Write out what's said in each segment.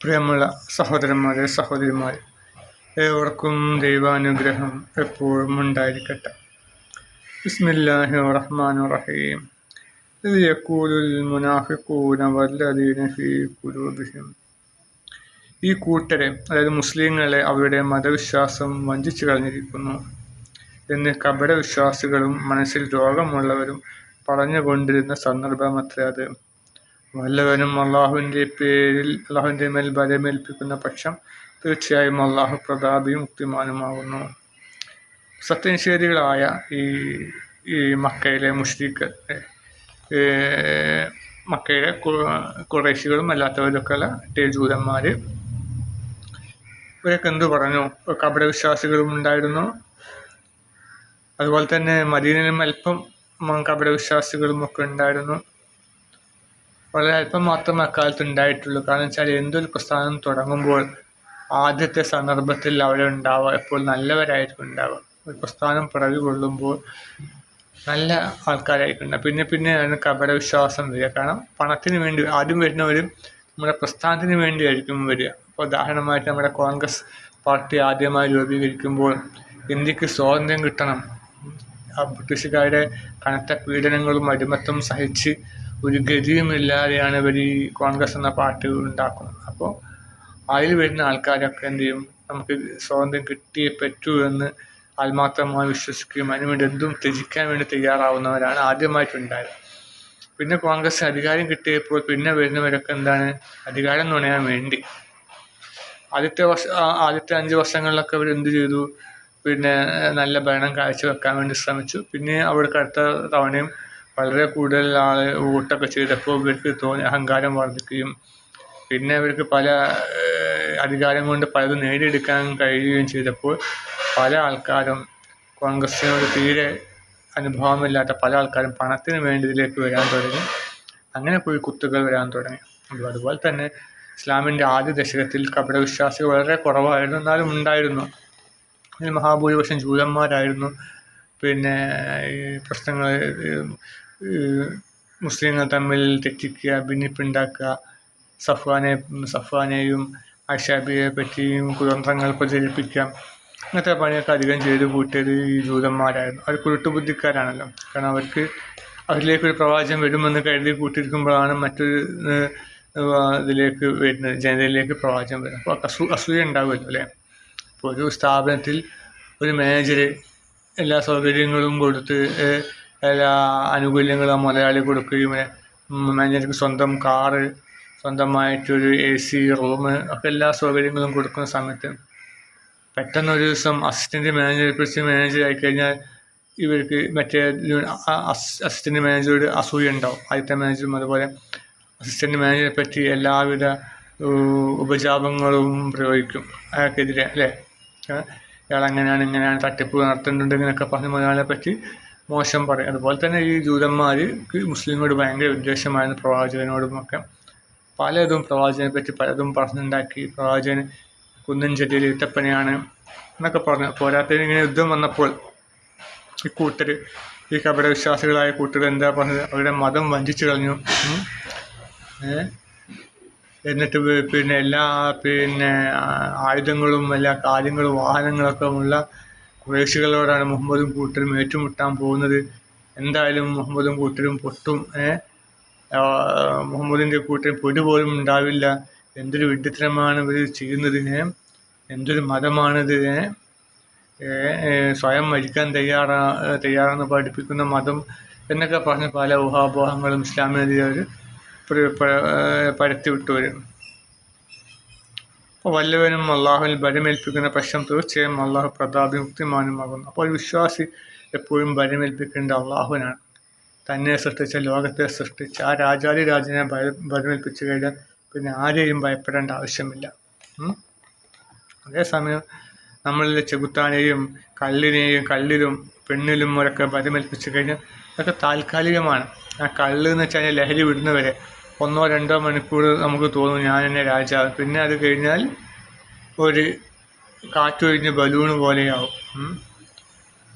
പ്രിയമുള്ള സഹോദരന്മാരെ സഹോദരിമാരെ ഏവർക്കും ദൈവാനുഗ്രഹം എപ്പോഴും ഉണ്ടായിരിക്കട്ടെ. ബിസ്മില്ലാഹി റഹ്മാൻ റഹീം ഇത് യക്കൂലുൽ മുനാഫിക്കൂന വല്ലദീന ഫീ ഈ കൂട്ടരെ അതായത് മുസ്ലിങ്ങളെ അവരുടെ മതവിശ്വാസം വഞ്ചിച്ചു കളഞ്ഞിരിക്കുന്നു എന്ന് കപട വിശ്വാസികളും മനസ്സിൽ രോഗമുള്ളവരും പറഞ്ഞുകൊണ്ടിരുന്ന സന്ദർഭമത്രേ അത്. വല്ലവനും അള്ളാഹുവിന്റെ പേരിൽ അള്ളാഹുവിന്റെ മേൽ ബലമേൽപ്പിക്കുന്ന പക്ഷം തീർച്ചയായും അള്ളാഹു പ്രതാപിയും മുക്തിമാനുമാകുന്നു. സത്യനിഷേധികളായ ഈ ഈ മക്കയിലെ മുഷ്രീഖ് മക്കയിലെ കുറേശികളും അല്ലാത്തവരൊക്കെ ജൂതന്മാർ ഇവരൊക്കെ എന്തു പറഞ്ഞു? കപട വിശ്വാസികളും ഉണ്ടായിരുന്നു. അതുപോലെ തന്നെ മദീനയിലും അല്പം കപട വിശ്വാസികളും ഒക്കെ ഉണ്ടായിരുന്നു. വളരെ അല്പം മാത്രമേ അക്കാലത്ത് ഉണ്ടായിട്ടുള്ളൂ. കാരണം വെച്ചാൽ എന്തൊരു പ്രസ്ഥാനം തുടങ്ങുമ്പോൾ ആദ്യത്തെ സന്ദർഭത്തിൽ അവിടെ ഉണ്ടാവുക എപ്പോൾ നല്ലവരായിരിക്കും ഉണ്ടാവുക. ഒരു പ്രസ്ഥാനം പിറവി കൊള്ളുമ്പോൾ നല്ല ആൾക്കാരായിരിക്കും പിന്നെ പിന്നെ അതിന് കപട വിശ്വാസം വരിക. കാരണം പണത്തിന് വേണ്ടി ആദ്യം വരുന്നവരും നമ്മുടെ പ്രസ്ഥാനത്തിന് വേണ്ടിയായിരിക്കും വരിക. അപ്പോൾ ഉദാഹരണമായിട്ട് നമ്മുടെ കോൺഗ്രസ് പാർട്ടി ആദ്യമായി രൂപീകരിക്കുമ്പോൾ ഇന്ത്യയ്ക്ക് സ്വാതന്ത്ര്യം കിട്ടണം. ആ ബ്രിട്ടീഷുകാരുടെ കനത്ത പീഡനങ്ങളും അടിമത്തം സഹിച്ച് ഒരു ഗതിയുമില്ലാതെയാണ് ഇവർ ഈ കോൺഗ്രസ് എന്ന പാർട്ടി ഉണ്ടാക്കുന്നത്. അപ്പോൾ അതിൽ വരുന്ന ആൾക്കാരൊക്കെ എന്ത് ചെയ്യും? നമുക്ക് സ്വാതന്ത്ര്യം കിട്ടിയേ പറ്റൂ എന്ന് ആത്മാർത്ഥമായി വിശ്വസിക്കുകയും അതിനുവേണ്ടി എന്തും ത്യജിക്കാൻ വേണ്ടി തയ്യാറാവുന്നവരാണ് ആദ്യമായിട്ടുണ്ടായത്. പിന്നെ കോൺഗ്രസ് അധികാരം കിട്ടിയപ്പോൾ പിന്നെ വരുന്നവരൊക്കെ എന്താണ്? അധികാരം നുണയാൻ വേണ്ടി. ആദ്യത്തെ വർഷ ആദ്യത്തെ അഞ്ച് വർഷങ്ങളിലൊക്കെ അവർ എന്ത് ചെയ്തു? പിന്നെ നല്ല ഭരണം കാഴ്ചവെക്കാൻ വേണ്ടി ശ്രമിച്ചു. പിന്നെ അവർക്ക് അടുത്ത തവണയും വളരെ കൂടുതൽ ആൾ വോട്ടൊക്കെ ചെയ്തപ്പോൾ ഇവർക്ക് തോന്നി അഹങ്കാരം വർദ്ധിക്കുകയും പിന്നെ ഇവർക്ക് പല അധികാരം കൊണ്ട് പലതും നേടിയെടുക്കാൻ കഴിയുകയും ചെയ്തപ്പോൾ പല ആൾക്കാരും കോൺഗ്രസിനോട് തീരെ അനുഭവമില്ലാത്ത പല ആൾക്കാരും പണത്തിന് വേണ്ടി ഇതിലേക്ക് വരാൻ തുടങ്ങി. അങ്ങനെ പോയി കുത്തുകൾ വരാൻ തുടങ്ങി. അതുപോലെ തന്നെ ഇസ്ലാമിന്റെ ആദ്യ ദശകത്തിൽ കപടവിശ്വാസികൾ വളരെ കുറവായിരുന്നു. എന്നാലും ഉണ്ടായിരുന്നു. മഹാഭൂരിപക്ഷം ജൂതന്മാരായിരുന്നു. പിന്നെ പ്രശ്നങ്ങൾ മുസ്ലിങ്ങൾ തമ്മിൽ തെറ്റിക്കുക ഭിന്നിപ്പുണ്ടാക്കുക സഫ്വാനെ സഫ്വാനെയും അഷാബിയെ പറ്റിയും കുതന്ത്രങ്ങൾ പ്രചരിപ്പിക്കുക അങ്ങനത്തെ പണിയൊക്കെ അധികം ചെയ്ത് കൂട്ടിയത് ഈ ജൂതന്മാരായിരുന്നു. അവർ കുരുട്ടുബുദ്ധിക്കാരാണല്ലോ. കാരണം അവർക്ക് അവരിലേക്കൊരു പ്രവാചകം വരുമെന്ന് കരുതി കൂട്ടിയിരിക്കുമ്പോഴാണ് മറ്റൊരു ഇതിലേക്ക് വരുന്നത് ജനതയിലേക്ക് പ്രവാചകം വരുന്നത്. അപ്പോൾ അസൂ അസൂയ ഉണ്ടാവുമല്ലോ അല്ലേ? ഇപ്പോൾ ഒരു സ്ഥാപനത്തിൽ ഒരു മാനേജർ എല്ലാ സൗകര്യങ്ങളും കൊടുത്ത് എല്ലാ ആനുകൂല്യങ്ങളും മുതലാളി കൊടുക്കുകയും മാനേജർക്ക് സ്വന്തം കാറ് സ്വന്തമായിട്ടൊരു എ സി റൂം ഒക്കെ എല്ലാ സൗകര്യങ്ങളും കൊടുക്കുന്ന സമയത്ത് പെട്ടെന്ന് ഒരു ദിവസം അസിസ്റ്റന്റ് മാനേജർ കുറിച്ച് മാനേജർ ആയിക്കഴിഞ്ഞാൽ ഇവർക്ക് മറ്റേ അസിസ്റ്റന്റ് മാനേജറോട് അസൂയ ഉണ്ടാവും. ആദ്യത്തെ മാനേജറും അതുപോലെ അസിസ്റ്റന്റ് മാനേജറെ പറ്റി എല്ലാവിധ ഉപജാപങ്ങളും പ്രയോഗിക്കും അയാൾക്കെതിരെ അല്ലേ? ഇയാൾ ഇങ്ങനെയാണ് തട്ടിപ്പ് നടത്തുന്നുണ്ട് ഇങ്ങനെയൊക്കെ പറഞ്ഞ് മുതലാളിയെ പറ്റി മോശം പറയും. അതുപോലെ തന്നെ ഈ ജൂതന്മാർക്ക് മുസ്ലിങ്ങളോട് ഭയങ്കര വിദ്വേഷമായിരുന്നു പ്രവാചകനോടും ഒക്കെ. പലതും പ്രവാചകനെ പറ്റി പലതും പറഞ്ഞുണ്ടാക്കി. പ്രവാചകൻ കുന്നൻ ചെടിയിൽ ഇട്ടപ്പനെയാണ് എന്നൊക്കെ പറഞ്ഞു. പോരാത്തതിന് ഇങ്ങനെ യുദ്ധം വന്നപ്പോൾ ഈ കൂട്ടർ ഈ കപട വിശ്വാസികളായ കൂട്ടർ എന്താ പറഞ്ഞത്? അവരുടെ മതം വഞ്ചിച്ചു കളഞ്ഞു. എന്നിട്ട് പിന്നെ എല്ലാ പിന്നെ ആയുധങ്ങളും എല്ലാ കാര്യങ്ങളും വാഹനങ്ങളൊക്കെ ഉള്ള കുറേശികളോടാണ് മുഹമ്മദും കൂട്ടരും ഏറ്റുമുട്ടാൻ പോകുന്നത്. എന്തായാലും മുഹമ്മദും കൂട്ടരും പൊട്ടും മുഹമ്മദിന്റെ കൂട്ടരും പൊടി പോലും ഉണ്ടാവില്ല. എന്തൊരു വിഡ്ഢിത്തരമാണ് ഇവർ ചെയ്യുന്നത് എന്തൊരു മതമാണിത് സ്വയം മരിക്കാൻ തയ്യാറാ തയ്യാറാണെന്ന് പഠിപ്പിക്കുന്ന മതം എന്നൊക്കെ പറഞ്ഞ് പല ഊഹാപോഹങ്ങളും ഇസ്ലാമിനെതിരെ അവർ പരത്തി വിട്ടവരും അപ്പോൾ വല്ലവനും അള്ളാഹുവിൽ ഭരമേൽപ്പിക്കുന്ന പക്ഷം തീർച്ചയായും അള്ളാഹു പ്രതാപിമുക്തിമാനുമാകുന്നു അപ്പോൾ വിശ്വാസി എപ്പോഴും ഭരമേൽപ്പിക്കേണ്ട അള്ളാഹുവിനാണ്. തന്നെ സൃഷ്ടിച്ച ലോകത്തെ സൃഷ്ടിച്ച ആ രാജാതി രാജനെ ഭയ ബലമേൽപ്പിച്ചു കഴിഞ്ഞാൽ പിന്നെ ആരെയും ഭയപ്പെടേണ്ട ആവശ്യമില്ല. അതേസമയം നമ്മളിൽ ചെകുത്താനെയും കല്ലിനെയും കല്ലിലും പെണ്ണിലും ഒരൊക്കെ ഭരമേൽപ്പിച്ചു കഴിഞ്ഞാൽ അതൊക്കെ താൽക്കാലികമാണ്. ആ കള്ള് എന്ന് ലഹരി വിടുന്നവരെ ഒന്നോ രണ്ടോ മണിക്കൂർ നമുക്ക് തോന്നും ഞാൻ എന്നെ രാജാവ് പിന്നെ അത് കഴിഞ്ഞാൽ ഒരു കാറ്റൊഴിഞ്ഞ് ബലൂൺ പോലെയാവും.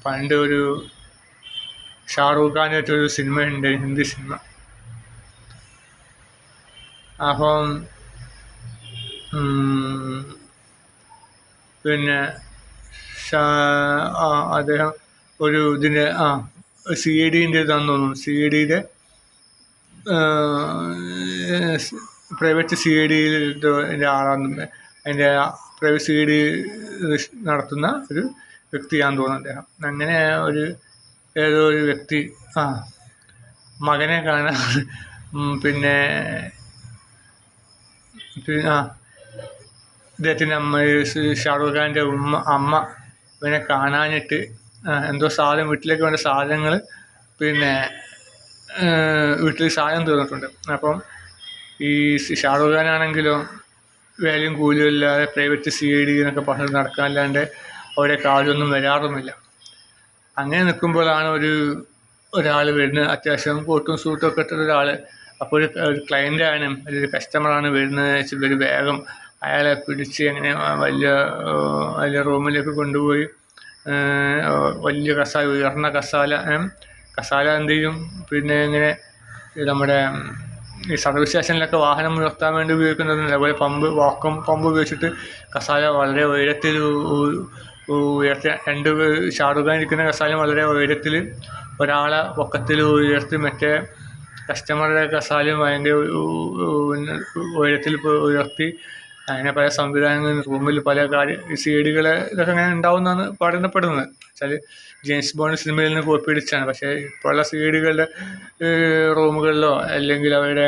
പണ്ട് ഒരു ഷാറൂഖ് ഖാന്റെ ഒരു സിനിമ ഉണ്ട് ഹിന്ദി സിനിമ. അപ്പം പിന്നെ അദ്ദേഹം ഒരു ഇതിന്റെ ആ സി ഐ ഡിന്റെ ഇതാണെന്ന് തോന്നുന്നു. സി ഡിയുടെ പ്രൈവറ്റ് സി ഐ ഡിന്റെ ആളാണ് അതിന്റെ പ്രൈവറ്റ് സി ഐ ഡി നടത്തുന്ന ഒരു വ്യക്തിയാണെന്ന് തോന്നുന്നു അദ്ദേഹം. അങ്ങനെ ഒരു ഏതോ ഒരു വ്യക്തി ആ മകനെ കാണാൻ പിന്നെ പിന്നെ ആ ഇദ്ദേഹത്തിന്റെ അമ്മ ഷാറൂഖ് ഖാന്റെ ഉമ്മ അമ്മ ഇവനെ കാണാനിട്ട് എന്തോ സാധനം വീട്ടിലേക്ക് വേണ്ട സാധനങ്ങൾ പിന്നെ വീട്ടിൽ സാധനം തീർന്നിട്ടുണ്ട്. അപ്പം ഈ ഷാറൂഖ് ഖാനാണെങ്കിലോ വേലയും കൂലിയും ഇല്ലാതെ പ്രൈവറ്റ് സി ഐ ഡി എന്നൊക്കെ പറഞ്ഞ് നടക്കാനല്ലാണ്ട് അവരെ കാര്യമൊന്നും വരാറുമില്ല അങ്ങനെ നിൽക്കുമ്പോഴാണ് ഒരു ഒരാൾ വരുന്നത്. അത്യാവശ്യം കോട്ടും സൂട്ടും ഒക്കെ ഇട്ട ഒരാൾ അപ്പോൾ ഒരു ഒരു ക്ലയന്റാണ് ഒരു കസ്റ്റമറാണ് വരുന്നത് വെച്ച് ഇവർ വേഗം അയാളെ പിടിച്ച് അങ്ങനെ വലിയ വലിയ റൂമിലേക്ക് കൊണ്ടുപോയി വലിയ കസാല ഉയർന്ന കസാല കസാല എന്ത് ചെയ്യും പിന്നെ ഇങ്ങനെ നമ്മുടെ ഈ സർവീസ് സ്റ്റേഷനിലൊക്കെ വാഹനം നിർത്താൻ വേണ്ടി ഉപയോഗിക്കുന്നത് അതുപോലെ പമ്പ് വാക്കും പമ്പ് ഉപയോഗിച്ചിട്ട് കസാല വളരെ ഉയരത്തിൽ ഉയർത്തി രണ്ട് ഷാറുഖാൻ ഇരിക്കുന്ന കസാല വളരെ ഉയരത്തിൽ ഒരാളെ പൊക്കത്തിൽ ഉയർത്തി മറ്റേ കസ്റ്റമറുടെ കസാലയും ഭയങ്കര ഉയരത്തിൽ ഉയർത്തി അങ്ങനെ പല സംവിധാനങ്ങൾ റൂമിൽ പല കാര്യ സി ഡികൾ ഇതൊക്കെ അങ്ങനെ ഉണ്ടാവുന്നതാണ് പഠനപ്പെടുന്നത് വെച്ചാൽ ജെയിംസ് ബോണ്ട് സിനിമയിൽ നിന്ന് കോപ്പി അടിച്ചാണ് പക്ഷേ ഇപ്പോഴുള്ള സി ഡികളുടെ റൂമുകളിലോ അല്ലെങ്കിൽ അവരുടെ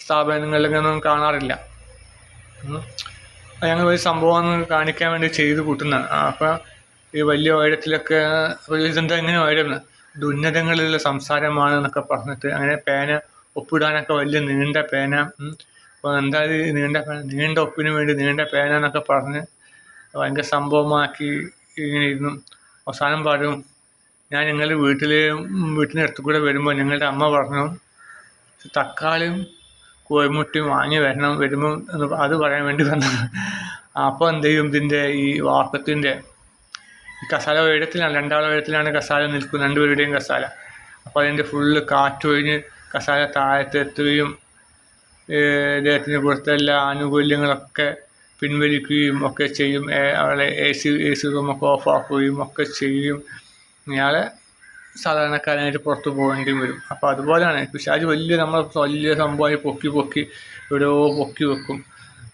സ്ഥാപനങ്ങളിലൊന്നും കാണാറില്ല. ഞങ്ങൾ ഒരു സംഭവം കാണിക്കാൻ വേണ്ടി ചെയ്ത് കൂട്ടുന്നതാണ് അപ്പോൾ ഈ വലിയ ഉയരത്തിലൊക്കെ ഇതെന്താ ഇങ്ങനെ ഉയരുന്ന ദുന്നതങ്ങളിലുള്ള സംസാരമാണ് എന്നൊക്കെ പറഞ്ഞിട്ട് അങ്ങനെ പേന ഒപ്പിടാനൊക്കെ വലിയ നീണ്ട പേന. അപ്പോൾ എന്താ നീണ്ട നീണ്ട ഒപ്പിന് വേണ്ടി നീണ്ട പേന എന്നൊക്കെ പറഞ്ഞ് ഭയങ്കര സംഭവമാക്കി ഇങ്ങനെ ഇരുന്നു. അവസാനം പറയും ഞാൻ ഞങ്ങളുടെ വീട്ടിൽ അടുത്ത് കൂടെ വരുമ്പോൾ ഞങ്ങളുടെ അമ്മ പറഞ്ഞു തക്കാളിയും കോഴിമുട്ടയും വാങ്ങി വരണം വരുമ്പോൾ എന്ന് അത് പറയാൻ വേണ്ടി വന്നു. അപ്പോൾ എന്ത് ചെയ്യും ഇതിന്റെ ഈ വാർത്തത്തിന്റെ കസാല ഉയരത്തിലാണ് രണ്ടാളെ ഉയരത്തിലാണ് കസാല നിൽക്കുന്നത് രണ്ടുപേരുടെയും കസാല. അപ്പോൾ അതിന്റെ ഫുള്ള് കാറ്റൊഴിഞ്ഞ് കസാല താഴത്തെത്തുകയും ഇദ്ദേഹത്തിന് കൊടുത്ത എല്ലാ ആനുകൂല്യങ്ങളൊക്കെ പിൻവലിക്കുകയും ഒക്കെ ചെയ്യും. അവളെ എ സി എ സി റൂമൊക്കെ ഓഫാക്കുകയും ഒക്കെ ചെയ്യും. ഇയാളെ സാധാരണക്കാരനായിട്ട് പുറത്ത് പോകേണ്ടി വരും. അപ്പോൾ അതുപോലെയാണ് പിശാജ് വലിയ നമ്മൾ വലിയ സംഭവമായി പൊക്കി പൊക്കി എവിടെയോ പൊക്കി വെക്കും.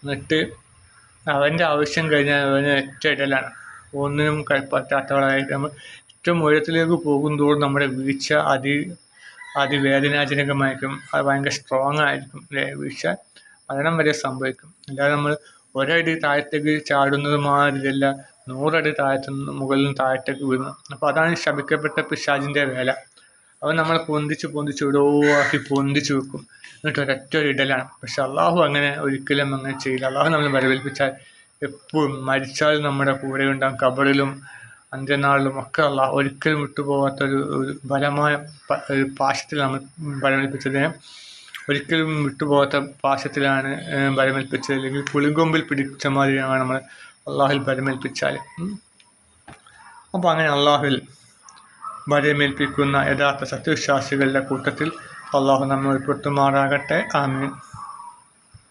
എന്നിട്ട് അവന്റെ ആവശ്യം കഴിഞ്ഞാൽ അവന് ഏറ്റവും ഇടലാണ് ഒന്നിനും കഴിപ്പറ്റാത്തവളായിട്ട് പറ്റാത്തവളായിട്ട് നമ്മൾ ഏറ്റവും ഉയരത്തിലേക്ക് പോകും തോറും നമ്മുടെ വീഴ്ച അതി അതിവേദനാജനകമായിരിക്കും അത് ഭയങ്കര സ്ട്രോങ് ആയിരിക്കും അല്ലേ വീഴ്ച? മരണം വരെ സംഭവിക്കും. അല്ലാതെ നമ്മൾ ഒരടി താഴത്തേക്ക് ചാടുന്നത് മാതിരിയല്ല. നൂറടി താഴത്തു നിന്ന് മുകളിൽ നിന്ന് താഴത്തേക്ക് വീഴുന്നു. അപ്പോൾ അതാണ് ശപിക്കപ്പെട്ട പിശാജിന്റെ വേല. അവൻ നമ്മളെ പൊന്തിച്ച് പൊന്തിച്ച് ആക്കി പൊന്തിച്ച് വെക്കും. എന്നിട്ട് ഒരൊറ്റ ഒരു ഇടലാണ്. പക്ഷെ അള്ളാഹു അങ്ങനെ ഒരിക്കലും അങ്ങനെ ചെയ്യില്ല. അള്ളാഹു നമ്മൾ വരവേൽപ്പിച്ചാൽ എപ്പോഴും മരിച്ചാൽ നമ്മുടെ കൂടെ ഉണ്ടാകും കബറിലും അന്ത്യനാളിലും ഒക്കെ ഉള്ള ഒരിക്കലും വിട്ടുപോകാത്ത ഒരു ഒരു ബലമായ ഒരു പാശത്തിൽ നമ്മൾ വരവേൽപ്പിച്ചത് ഒരിക്കലും വിട്ടുപോകാത്ത പാശത്തിലാണ് ബലമേൽപ്പിച്ചത്. അല്ലെങ്കിൽ പുളിങ്കൊമ്പിൽ പിടിച്ച മാതിരിയാണ് നമ്മൾ അള്ളാഹുൽ ബലമേൽപ്പിച്ചാൽ അപ്പോൾ അങ്ങനെ അള്ളാഹുൽ ബലമേൽപ്പിക്കുന്ന യഥാർത്ഥ സത്യവിശ്വാസികളുടെ കൂട്ടത്തിൽ അള്ളാഹു നമ്മൾ ഉൾപ്പെടുത്തുമാറാകട്ടെ. ആമീൻ.